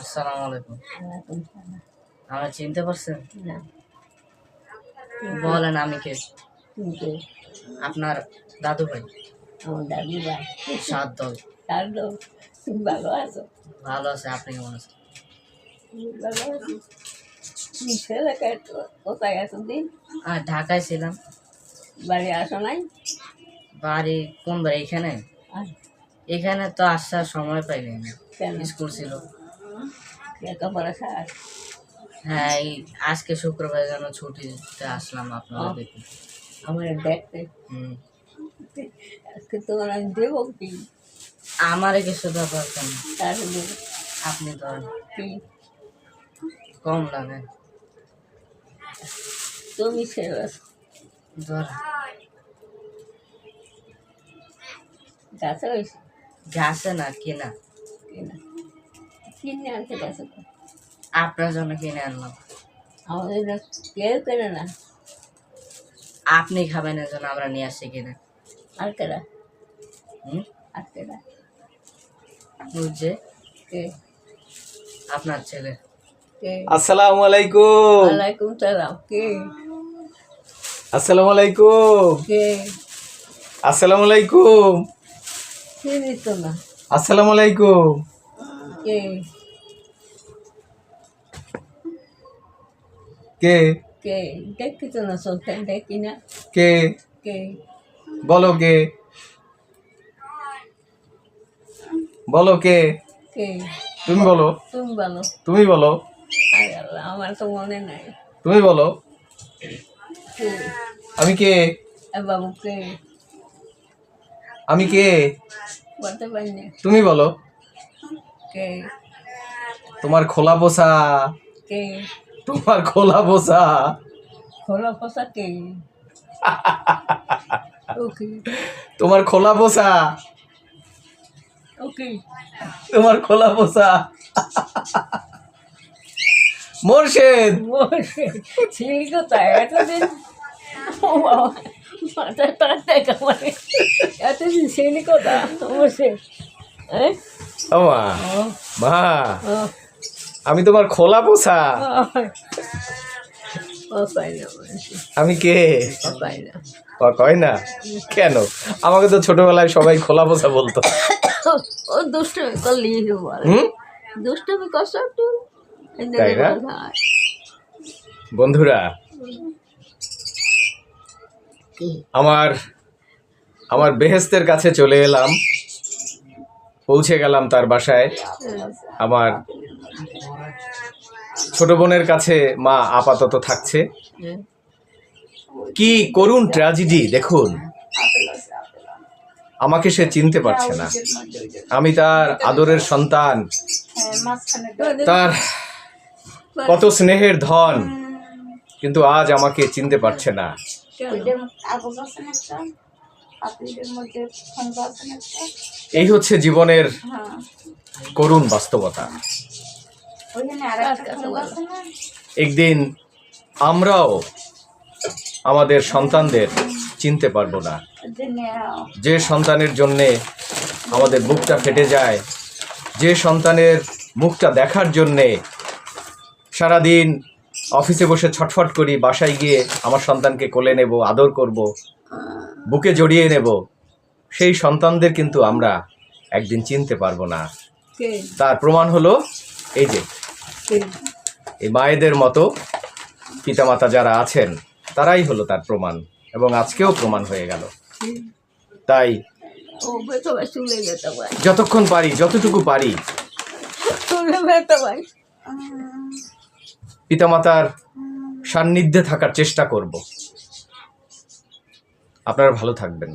আসসালামু আলাইকুম আমার চিনতে পারছেন? না। বলেন আমি কে? আপনার দাদু ভাই। আমার দাদি ভাই। সাত দল। ভালো আছো? ভালো আছে আপনি কেমন আছেন? কোথায় আছো দিন ঢাকায় ছিলাম। বাড়ি আসো নাই? বাড়ি কোন বাড়ি? এখানে? এখানে তো আসার সময় পাইনি স্কুল ছিল। লেখাপড়া হ্যাঁ এই আজকে শুক্রবার যেন ছুটিতে আসলাম আপনারা। দেখি আমার দেখতে। হুম। আজকে তোমার আমি দেবো কি? আমারে কিছু কেন তার দেবো আপনি ধরেন কি? কম লাগে। তুমি গাছে হয়েছে? গাছে না কিনা। কিনে আনতে গাছে আপনার জন্য কিনে আনলাম। আমাদের কেউ কেনে না। আপনি খাবেন এর জন্য আমরা নিয়ে আসছি কিনে। আর কেনা হুম? আর কেনা বুঝছে কে? আপনার ছেলে। কে? আসসালামু আলাইকুম। ওয়ালাইকুম সালাম। কে? আসসালামু আলাইকুম। কে? আসসালামু আলাইকুম। আসসালামু আলাইকুম। কে কে? কে দেখি তো না সন্তান দেখি না কে? কে? বলো কে? বলো কে? কে? তুমি বলো। তুমি বলো। তুমি বলো। আমার তো মনে নাই। তুমি বলো। আমি কে? বাবু কে? আমি কে? বলতে পারি তুমি বলো। কে? তোমার খোলা পোষা। কে? তোমার খোলা পোষা। খোলা পোষা কে? ওকে। তোমার খোলা পোষা। ওকে। তোমার খোলা পোষা। মোর্শেদ। ছিলি কোথায় এতদিন মাথায় মানে এতদিন ছিলি কোথা অবশ্যই হ্যাঁ? ও মা আমি তোমার খোলা পোষা আমি কে? কয় না? কেন? আমাকে তো ছোটবেলায় সবাই খোলা পোষা বলতো। দুষ্টমি করলি দুষ্টমি করছ একটু? তাই না? বন্ধুরা আমার আমার বেহেস্তের কাছে চলে এলাম। পৌঁছে গেলাম তার বাসায়। আমার ছোট বোনের কাছে মা আপাতত থাকছে। কি করুণ ট্র্যাজেডি, দেখুন। আমাকে সে চিনতে পারছে না। আমি তার আদরের সন্তান। তার কত স্নেহের ধন। কিন্তু আজ আমাকে চিনতে পারছে না। পাপড়িদের মধ্যে খন্ড আছেন একটা এই হচ্ছে জীবনের হ্যাঁ। করুণ বাস্তবতা। ওইখানে আর খন্ড আছে না? একদিন আমরাও আমাদের সন্তানদের চিনতে পারব না। যে সন্তানের জন্যে আমাদের বুকটা ফেটে যায় যে সন্তানের মুখটা দেখার জন্যে সারাদিন অফিসে বসে ছটফট করি বাসায় গিয়ে আমার সন্তানকে কোলে নেব আদর করব। বুকে জড়িয়ে নেব। সেই সন্তানদের কিন্তু আমরা একদিন চিনতে পারব না। তার প্রমাণ হলো এই যে এই মায়েদের মতো পিতামাতা যারা আছেন তারাই হলো তার প্রমাণ এবং আজকেও প্রমাণ হয়ে গেল। তাই যতক্ষণ পারি যতটুকু পারি পিতামাতার সান্নিধ্যে থাকার চেষ্টা করব। আপনারা ভালো থাকবেন।